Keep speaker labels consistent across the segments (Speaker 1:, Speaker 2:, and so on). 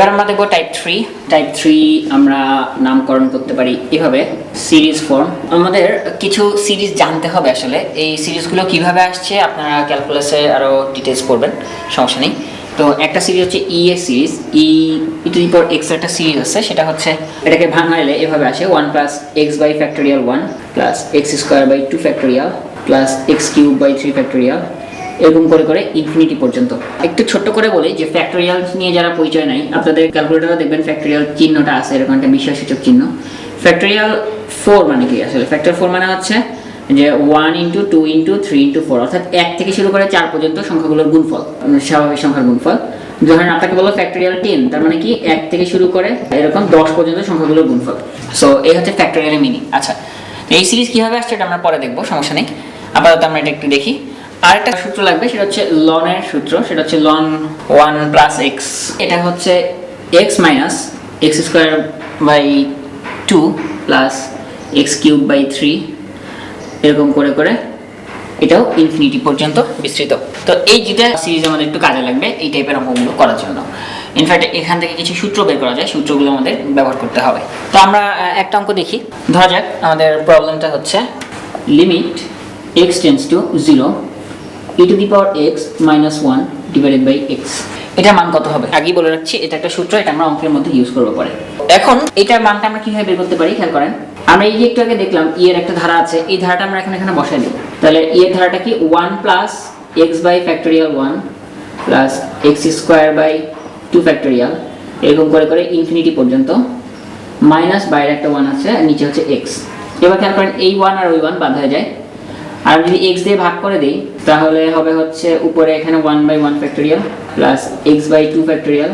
Speaker 1: এবার আমরা দেখব টাইপ থ্রি টাইপ থ্রি আমরা নামকরণ করতে পারি এভাবে সিরিজ ফর্ম আমাদের কিছু সিরিজ জানতে হবে আসলে। এই সিরিজগুলো কীভাবে আসছে আপনারা ক্যালকুলাসে আরও ডিটেলস পড়বেন, সমস্যা নেই। তো একটা সিরিজ হচ্ছে e A series e to the x একটা সিরিজ আছে, সেটা হচ্ছে এটাকে ভাঙাইলে এভাবে আসে। One plus x by factorial one plus x square by two factorial plus x cube by three factorial এরকম করে করে ইনফিনিটি পর্যন্ত। একটু ছোট্ট করে বলি যে ফ্যাক্টোরিয়াল নিয়ে যারা পরিচয় নাই, আপনাদের ক্যালকুলেটারে দেখবেন ফ্যাক্টোরিয়াল চিহ্নটা আছে, এরকম একটা বিষয়সূচক চিহ্ন। ফ্যাক্টোরিয়াল ফোর মানে কি আসলে? ফ্যাক্টর ফোর মানে হচ্ছে যে one into two into three into four অর্থাৎ এক থেকে শুরু করে চার পর্যন্ত সংখ্যাগুলোর গুণফল স্বাভাবিক সংখ্যার গুণফল। ধরেন আপনাকে বলো ফ্যাক্টোরিয়াল টেন তার মানে কি এক থেকে শুরু করে এরকম দশ পর্যন্ত সংখ্যাগুলোর গুণফল। সো এই হচ্ছে ফ্যাক্টোরিয়ালের মিনিং আচ্ছা এই সিরিজ কীভাবে আসছে এটা আমরা পরে দেখব, সমস্যা নেই। আপাতত আমরা এটা একটু দেখি। আরেকটা সূত্র লাগবে, সেটা হচ্ছে লনের সূত্র, সেটা হচ্ছে লন ওয়ান প্লাস এক্স এটা হচ্ছে x minus x square by two plus x cube by three এরকম করে করে এটাও ইনফিনিটি পর্যন্ত বিস্তৃত। তো এই যেটা সিরিজ আমাদের একটু কাজে লাগবে, এই টাইপের অঙ্কগুলো করার জন্য। ইনফ্যাক্ট এখান থেকে কিছু সূত্র বের করা যায়, সূত্রগুলো আমাদের ব্যবহার করতে হবে। তো আমরা একটা অঙ্ক দেখি। ধরা যাক, আমাদের প্রবলেমটা হচ্ছে limit x tends to zero e to the power x minus one divided by x. এটা মান কত হবে? আগেই বলে রাখছি, এটা একটা সূত্র, এটা আমরা অঙ্কের মধ্যে ইউজ করব পরে। এখন, এটার মানটা আমরা কীভাবে বের করতে পারি? খেয়াল করেন, আমরা এই যে একটু আগে দেখলাম ই এর একটা ধারা আছে, এই ধারাটা আমরা এখন এখানে বসাই দেবো। তাহলে ই এর ধারাটা কি? One plus x by factorial one plus x square by two factorial এরকম করে করে ইনফিনিটি পর্যন্ত মাইনাস বাইরে একটা ওয়ান আছে, আর নিচে হচ্ছে এক্স এবার খেয়াল করেন, এই ওয়ান আর ওই ওয়ান বাদ হয়ে যায়। আর যদি এক্স দিয়ে ভাগ করে দিই, তাহলে হবে হচ্ছে উপরে এখানে one by one factorial plus x by two factorial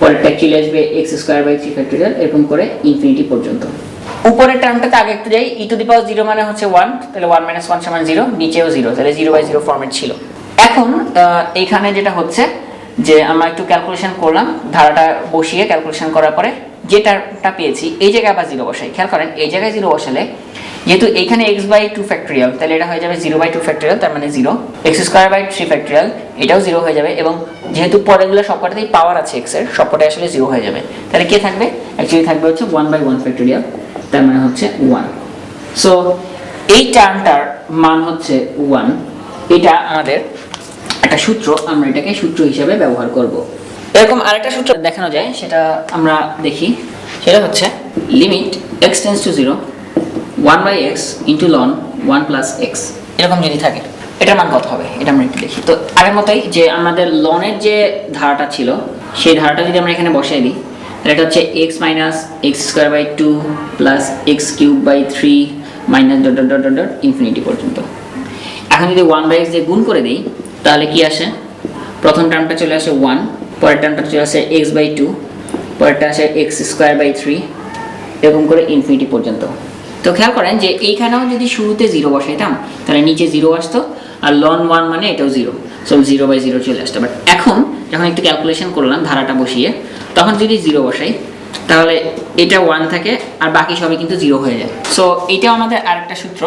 Speaker 1: পরেরটা চলে আসবে x square by three factorial এরকম করে ইনফিনিটি পর্যন্ত। উপরের টার্মটাতে আগে একটু যাই ই টু দি পাওয়ার জিরো মানে হচ্ছে ওয়ান তাহলে ওয়ান মাইনাস ওয়ান সমান জিরো নিচেও জিরো তাহলে জিরো বাই জিরো ফর্মেট ছিল। এখন এইখানে যেটা হচ্ছে যে আমরা একটু ক্যালকুলেশন করলাম, ধারাটা বসিয়ে ক্যালকুলেশন করার পরে যেটাটা পেয়েছি, এই জায়গায় আবার জিরো বসাই। খেয়াল করেন, এই জায়গায় জিরো বসালে যেহেতু এখানে এক্স বাই টু ফ্যাক্টোরিয়াল তাহলে এটা হয়ে যাবে জিরো বাই টু ফ্যাক্টোরিয়াল তার মানে zero x square by three factorial এটাও জিরো হয়ে যাবে এবং যেহেতু পরেগুলো সবকটাতেই পাওয়ার আছে এক্সের সবকটাই আসলে জিরো হয়ে যাবে। তাহলে কে থাকবে? অ্যাকচুয়ালি থাকবে হচ্ছে ওয়ান বাই ওয়ান ফ্যাক্টোরিয়াল তার মানে হচ্ছে ওয়ান সো এই টার্মটার মান হচ্ছে ওয়ান এটা আমাদের একটা সূত্র, আমরা এটাকে সূত্র হিসেবে ব্যবহার করব। এরকম আরেকটা সূত্র দেখানো যায়, সেটা আমরা দেখি। সেটা হচ্ছে limit x tends to zero one by x into ln one plus x এরকম যদি থাকে, এটার মান কত হবে? এটা আমরা একটু দেখি। তো আগের মতোই যে আমাদের লনের যে ধারাটা ছিল, সেই ধারাটা যদি আমরা এখানে বসাই দিই, তাহলে এটা হচ্ছে x minus x square by two plus x cube by three minus dot dot dot dot infinity পর্যন্ত। এখন যদি ওয়ান বাই এক্স দিয়ে গুণ করে দিই, তাহলে কি আসে? প্রথম টার্মটা চলে আসে ওয়ান পরের টার্মটা চলে আসে এক্স বাই টু পরেরটা আসে এক্স স্কোয়ার বাই থ্রি এরকম করে ইনফিনিটি পর্যন্ত। তো খেয়াল করেন যে এইখানেও যদি শুরুতে জিরো বসাইতাম তাহলে নিচে জিরো আসতো, আর লন ওয়ান মানে এটাও zero so zero by zero চলে আসতো। বাট এখন যখন একটু ক্যালকুলেশন করলাম ধারাটা বসিয়ে, তখন যদি জিরো বসাই, তাহলে এটা ওয়ান থাকে, আর বাকি সবই কিন্তু জিরো হয়ে যায়। সো এইটাও আমাদের আরেকটা সূত্র,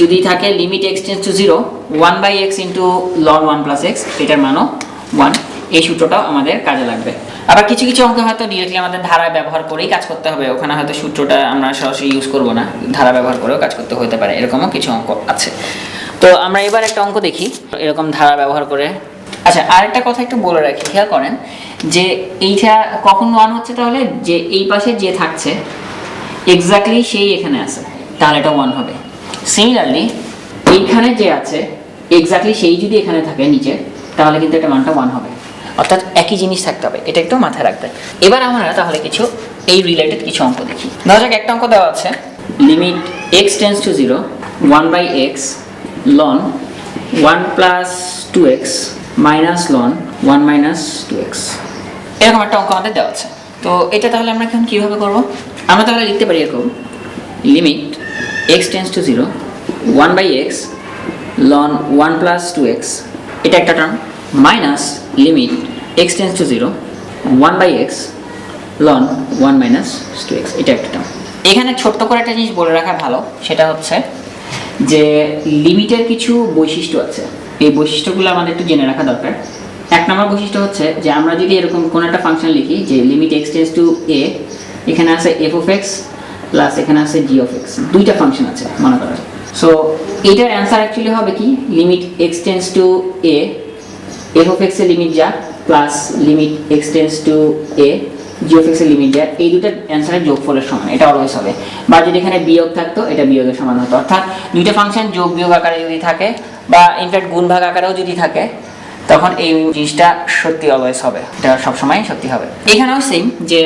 Speaker 1: যদি থাকে limit x tends to zero one by x into ln one plus x এটার মানও ওয়ান এই সূত্রটাও আমাদের কাজে লাগবে। আবার কিছু কিছু অঙ্ক হয়তো ডিরেক্টলি আমাদের ধারা ব্যবহার করেই কাজ করতে হবে। ওখানে হয়তো সূত্রটা আমরা সরাসরি ইউজ করব না। ধারা ব্যবহার করেও কাজ করতে হতে পারে। এরকমও কিছু অঙ্ক আছে। তো আমরা এবার একটা অঙ্ক দেখি। এরকম ধারা ব্যবহার করে। আচ্ছা আরেকটা কথা একটু বলে রাখি। খেয়াল করেন যে এইটা কখন ওয়ান হচ্ছে তাহলে? যে এই পাশে যে থাকছে এক্স্যাক্টলি সেই এখানে আছে। তাহলে এটা ওয়ান হবে। সিমিলারলি এইখানে যে আছে এক্স্যাক্টলি সেই যদি এখানে থাকে নিচে, তাহলে কিন্তু এটা মানটা ওয়ান হবে। অর্থাৎ একই জিনিস থাকতে হবে, এটা একটু মাথায় রাখবেন। এবার আমরা তাহলে কিছু এই রিলেটেড কিছু অঙ্ক দেখি। ধরা যাক, একটা অঙ্ক দেওয়া আছে। Limit x tends to zero one by x ln one plus two x minus ln one minus two x এরকম একটা অঙ্ক আমাদের দেওয়া আছে। তো এটা তাহলে আমরা এখন কীভাবে করব? আমরা তাহলে লিখতে পারি এরকম limit x tends to zero one by x ln one plus two x এটা একটা term minus x tends to zero one by x ln one minus two x এটা একটা টার্ম এখানে ছোট্ট করে একটা জিনিস বলে রাখা ভালো, সেটা হচ্ছে যে লিমিটের কিছু বৈশিষ্ট্য আছে। এই বৈশিষ্ট্যগুলো আমাদের একটু জেনে রাখা দরকার। এক নম্বর বৈশিষ্ট্য হচ্ছে যে আমরা যদি এরকম কোনো একটা ফাংশন লিখি যে limit x tends to a এখানে আছে এফ অফ এক্স প্লাস এখানে আছে জি অফ এক্স দুইটা ফাংশন আছে মনে করেন। সো এটার অ্যান্সার অ্যাকচুয়ালি হবে কি? Limit x tends to a f of এক্সের লিমিট যা plus limit x tends to a g of এক্সের লিমিট যা, এই দুটার অ্যান্সারের যোগফলের সমান, এটা অলওয়েজ হবে। বা যদি এখানে বিয়োগ থাকতো, এটা বিয়োগের সমান হতো। অর্থাৎ দুইটা ফাংশন যোগ বিয়োগ আকারে যদি থাকে, বা ইনফ্যাক্ট গুণ ভাগ আকারেও যদি থাকে, তখন এই জিনিসটা সত্যি অলওয়েজ হবে। এটা সবসময় সত্যি হবে। এখানেও সেম যে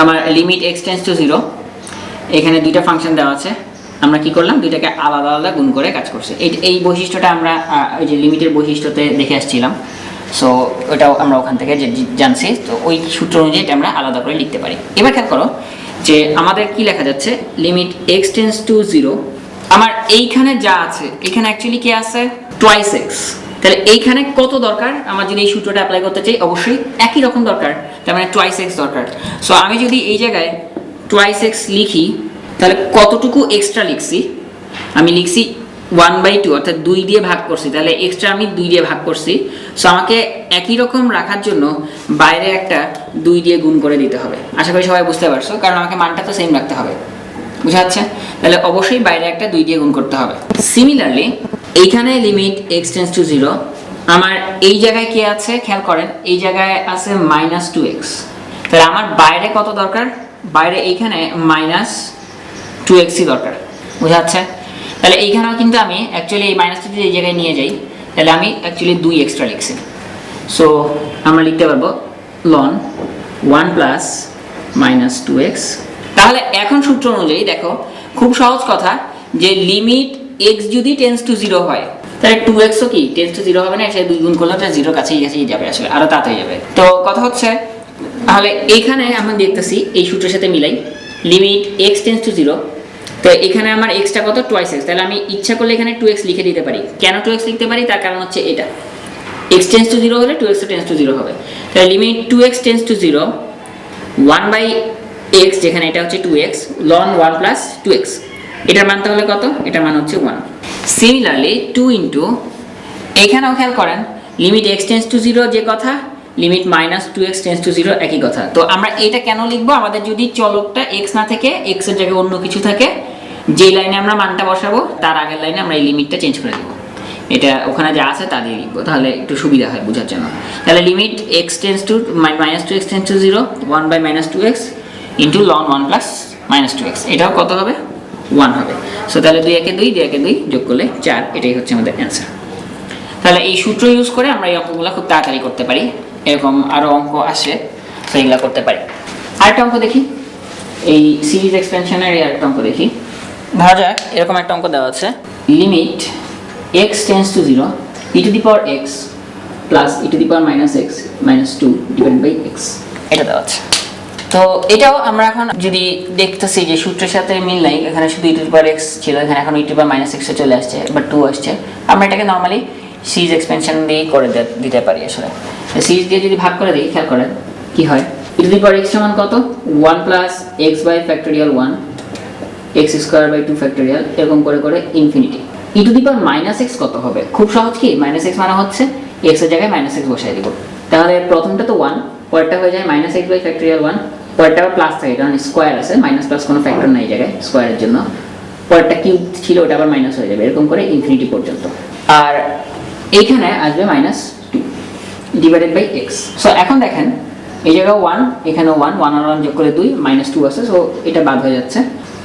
Speaker 1: আমার limit x tends to zero এখানে দুইটা ফাংশন দেওয়া আছে। আমরা কি করলাম? দুইটাকে আলাদা আলাদা গুণ করে কাজ করছি। এই বৈশিষ্ট্যটা আমরা ওই যে লিমিটের বৈশিষ্ট্যতে দেখে আসছিলাম। সো ওটাও আমরা ওখান থেকে যে জানছি। তো ওই সূত্র অনুযায়ী এটা আমরা আলাদা করে লিখতে পারি। এবার খেয়াল করো যে আমাদের কি লেখা যাচ্ছে? Limit x tends to zero আমার এইখানে যা আছে, এখানে অ্যাকচুয়ালি কি আছে? টোয়াইস এক্স তাহলে এইখানে কত দরকার? আমার যদি এই সূত্রটা অ্যাপ্লাই করতে চাই, অবশ্যই একই রকম দরকার। তার মানে টোয়াইস এক্স দরকার। সো আমি যদি এই জায়গায় টোয়াইস এক্স লিখি, তাহলে কতটুকু এক্সট্রা লিখছি? আমি লিখছি ওয়ান বাই টু অর্থাৎ দুই দিয়ে ভাগ করছি, তাহলে এক্সট্রা আমি দুই দিয়ে ভাগ করছি। সো আমাকে একই রকম রাখার জন্য বাইরে একটা দুই দিয়ে গুণ করে দিতে হবে। আশা করি সবাই বুঝতে পারছ, কারণ আমাকে মানটা তো সেম রাখতে হবে। বুঝা যাচ্ছে? তাহলে অবশ্যই বাইরে একটা দুই দিয়ে গুণ করতে হবে। সিমিলারলি এইখানে limit x tends to zero আমার এই জায়গায় কি আছে? খেয়াল করেন, এই জায়গায় আছে মাইনাস টু এক্স তাহলে আমার বাইরে কত দরকার? বাইরে এইখানে মাইনাস টু এক্সই দরকার। বোঝা যাচ্ছে? তাহলে এইখানেও কিন্তু আমি অ্যাকচুয়ালি এই মাইনাসটা যদি এই জায়গায় নিয়ে যাই, তাহলে আমি অ্যাকচুয়ালি দুই এক্সট্রা লিখছি। সো আমরা লিখতে পারব ln one plus minus two x তাহলে এখন সূত্র অনুযায়ী দেখো, খুব সহজ কথা যে লিমিট এক্স যদি টেন্স টু জিরো হয়, তাহলে টু এক্সও কি টেন্স টু জিরো হবে না? সে দুই গুণ করলে জিরো কাছেই কাছেই যাবে আসলে আরও তাড়াতাড়ি যাবে। তো কথা হচ্ছে, তাহলে এইখানে আমরা দেখতেছি, এই সূত্রের সাথে মিলাই limit x tends to zero তো এখানে আমার এক্সটা কত? টোয়াইস এক্স তাহলে আমি ইচ্ছা করলে এখানে টু এক্স লিখে দিতে পারি। কেন টু এক্স লিখতে পারি? তার কারণ হচ্ছে এটা। এক্স টেন্স টু জিরো হলে two x tends to zero হবে। তাহলে limit two x tends to zero one by x যেখানে এটা হচ্ছে two x ln one plus two x এটার মান তাহলে কত? এটার মান হচ্ছে ওয়ান সিমিলারলি টু ইন্টু এখানেও খেয়াল করেন limit x tends to zero যে কথা limit minus two x tends to zero একই কথা। তো আমরা এটা কেন লিখব? আমাদের যদি চলকটা এক্স না থেকে এক্সের জায়গায় অন্য কিছু থাকে যে লাইনে আমরা মানটা বসাবো, তার আগের লাইনে আমরা এই লিমিটটা চেঞ্জ করে দেবো। এটা ওখানে যা আছে তা দিয়ে লিখব, তাহলে একটু সুবিধা হয় বোঝার জন্য। তাহলে limit x tends to minus two x tends to zero one by minus two x into ln one plus minus two x এটাও কত হবে? ওয়ান হবে। সো তাহলে দুই একে দুই দুই একে দুই যোগ করলে চার, এটাই হচ্ছে আমাদের অ্যান্সার তাহলে এই সূত্র ইউজ করে আমরা এই অঙ্কগুলো খুব তাড়াতাড়ি করতে পারি। এরকম আরও অঙ্ক আসে তো এগুলো করতে পারি। আরেকটা অঙ্ক দেখি। এই সিরিজ এক্সপেনশনের আরেকটা অঙ্ক দেখি। ধরা যাক এরকম একটা অঙ্ক দেওয়া আছে। Limit x tends to zero e to the power x plus e to the power minus x minus two divide by x এটা দেওয়া আছে। তো এটাও আমরা এখন যদি দেখতেছি যে সূত্রের সাথে মিল নাই এখানে শুধু ই টু দি পাওয়ার এক্স ছিল এখানে এখন ই টু পাওয়ার মাইনাস এক্সে চলে আসছে বা টু আসছে। আমরা এটাকে নর্মালি সিরিজ এক্সপেনশন দিয়েই করে দিতে পারি আসলে। সিরিজ দিয়ে যদি ভাগ করে দিই খেয়াল করেন কি হয়? ই টু দি পাওয়ার এক্স সমান কত? One plus x by factorial one x square by two factorial এরকম করে করে infinity e to the power minus x কত হবে? খুব সহজ কি? মাইনাস এক্স মানে হচ্ছে এক্সের জায়গায় মাইনাস এক্স বসাই দিব। তাহলে প্রথমটা তো ওয়ান পরেরটা হয়ে যায় minus x by factorial one পরেরটা প্লাস থাকে, কারণ স্কোয়ার আছে মাইনাস প্লাস কোনো ফ্যাক্টর নাই জায়গায় স্কোয়ারের জন্য। পরেরটা কিউব ছিল, ওটা আবার মাইনাস হয়ে যাবে, এরকম করে ইনফিনিটি পর্যন্ত। আর এইখানে আসবে minus two divided by x so এখন দেখেন, এই জায়গায় ওয়ান এখানে ওয়ান ওয়ান আর ওয়ান যোগ করে দুই মাইনাস টু আছে সো এটা বাদ হয়ে যাচ্ছে।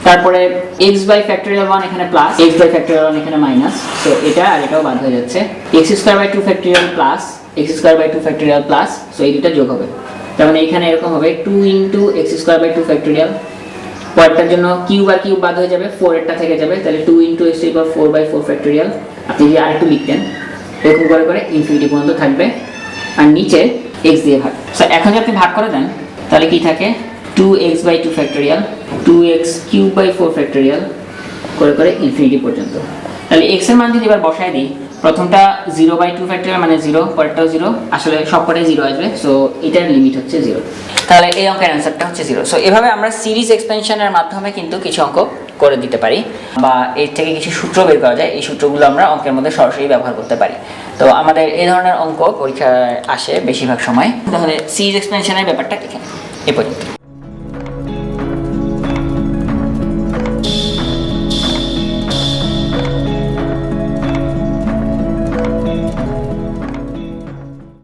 Speaker 1: তারপরে এক্স বাই ফ্যাক্টোরিয়াল ওয়ান এখানে plus x by factorial one এখানে মাইনাস তো এটা আর এটাও বাদ হয়ে যাচ্ছে। X square by two factorial plus x square by two factorial plus so এই দুটা যোগ হবে। তার মানে এখানে এরকম হবে two into x square by two factorial পরেরটার জন্য কিউ আর কিউ বাদ হয়ে যাবে ফোর এরটা থেকে যাবে, তাহলে two into x power four by four factorial আপনি যদি আরেকটু লিখতেন, এরকম করে করে ইনফিনিটি পর্যন্ত থাকবে। আর নিচে এক্স দিয়ে ভাগ। সো এখন যদি আপনি ভাগ করে দেন, তাহলে কি থাকে? Two x by two factorial two x cube by four করে করে ইনফিনিটি পর্যন্ত। তাহলে এক্সের মান যদি এবার বসায় দিই, প্রথমটা জিরো বাই টু ফ্যাক্টরিয়াল মানে জিরো পরেরটাও জিরো আসলে সব কটাই জিরো আসবে সো এটার লিমিট হচ্ছে জিরো তাহলে এই অঙ্কের অ্যান্সারটা হচ্ছে জিরো সো এভাবে আমরা সিরিজ এক্সপেনশনের মাধ্যমে কিন্তু কিছু অঙ্ক করে দিতে পারি, বা এর থেকে কিছু সূত্র বের করা যায়, এই সূত্রগুলো আমরা অঙ্কের মধ্যে সরাসরি ব্যবহার করতে পারি। তো, আমাদের এই ধরনের অঙ্ক পরীক্ষায় আসে বেশিরভাগ সময়। তাহলে সিরিজ এক্সপেনশনের ব্যাপারটা এখানে এ পর্যন্ত।